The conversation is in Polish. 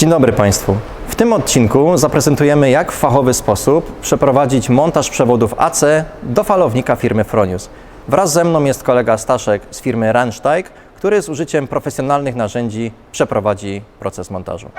Dzień dobry Państwu. W tym odcinku zaprezentujemy, jak w fachowy sposób przeprowadzić montaż przewodów AC do falownika firmy Fronius. Wraz ze mną jest kolega Staszek z firmy Randsteig, który z użyciem profesjonalnych narzędzi przeprowadzi proces montażu.